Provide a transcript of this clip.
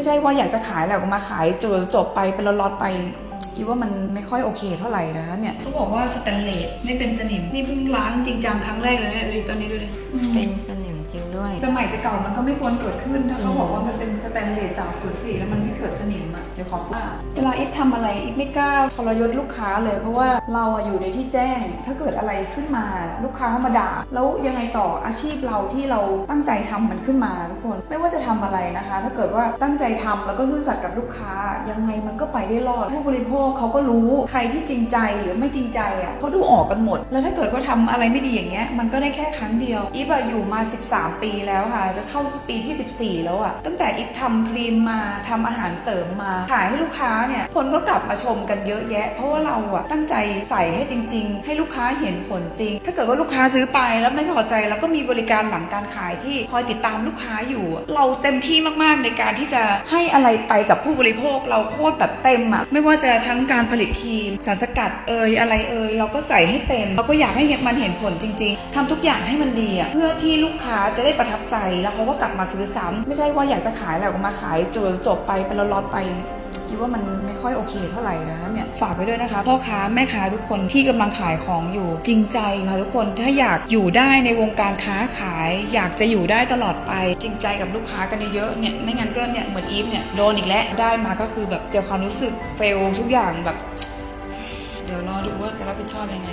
ไม่ใช่ว่าอยากจะขายแล้วก็มาขายจบจบไปเป็นล็อตๆไป อีว่ามันไม่ค่อยโอเคเท่าไหร่นะคะเนี่ยเขาบอกว่าสแตนเลสไม่เป็นสนิม นี่เพิ่งล้างจริงจังครั้งแรกเลยเนี่ยดูตอนนี้ดูเลยเป็นสนิมจริงด้วยจะใหม่จะเก่ามันก็ไม่ควรเกิดขึ้นถ้าเขาบอกว่ามันเป็นสแตนเลสสามศูนย์สี่แล้วมันไม่เกิดสนิมอะเดี๋ยวขอว่าเวลาอีฟทำอะไรอีฟไม่กล้าทรยศลูกค้าเลย เพราะว่าเราอะอยู่ในที่แจ้ง ถ้าเกิดอะไรขึ้นมาลูกค้ามาด่า แล้วยังไงต่ออาชีพเราที่เราตั้งใจทำมันขึ้นมาทุกคน ไม่ว่าจะทำอะไรนะคะ ถ้าเกิดว่าตั้งใจทำแล้วก็ซื่อสัตย์กับลูกค้ายังไงมันก็ไปได้รอดผู้บริโภคเขาก็รู้ใครที่จริงใจหรือไม่จริงใจอะเขาดูออกกันหมด แล้วถ้าเกิดว่าทำอะไรไม่ดีอย่างเงี้ยมันก็ได้แค่ครั้งเดียวอีฟอะอยู่มา 13 ปีแล้วค่ะ จะเข้าปีที่ 14 แล้วอะตั้งแต่อีฟทำครีมมาทำอาหารเสริมมาขายให้ลูกค้าเนี่ยคนก็กลับมาชมกันเยอะแยะ เพราะว่าเราอะตั้งใจใส่ให้จริง ๆ ให้ลูกค้าเห็นผลจริง ถ้าเกิดว่าลูกค้าซื้อไปแล้วไม่พอใจเราก็มีบริการหลังการขายที่คอยติดตามลูกค้าอยู่ เราเต็มที่มากๆในการที่จะให้อะไรไปกับผู้บริโภคเราโคตรแบบเต็มอะไม่ว่าจะทั้งการผลิตครีม สารสกัดเอยอะไรเอยเราก็ใส่ให้เต็ม เราก็อยากให้มันเห็นผลจริง ๆทำทุกอย่างให้มันดีอะเพื่อที่ลูกค้าจะได้ประทับใจแล้วเขาก็กลับมาซื้อซ้ำไม่ใช่ว่าอยากจะขายแล้วก็มาขายจบจบไปเป็นล็อตไป คิดว่ามันไม่ค่อยโอเคเท่าไหร่นะเนี่ยฝากไว้ด้วยนะคะ พ่อค้าแม่ค้าทุกคนที่กำลังขายของอยู่จริงใจค่ะทุกคนถ้าอยากอยู่ได้ในวงการค้าขาย อยากจะอยู่ได้ตลอดไป จริงใจกับลูกค้ากันเยอะๆเนี่ยไม่งั้นก็เนี่ยเหมือนอีฟเนี่ยโดนอีกแล้วได้มาก็คือแบบเสียความรู้สึกเฟลทุกอย่างแบบ เดี๋ยวรอดูว่าจะรับผิดชอบยังไง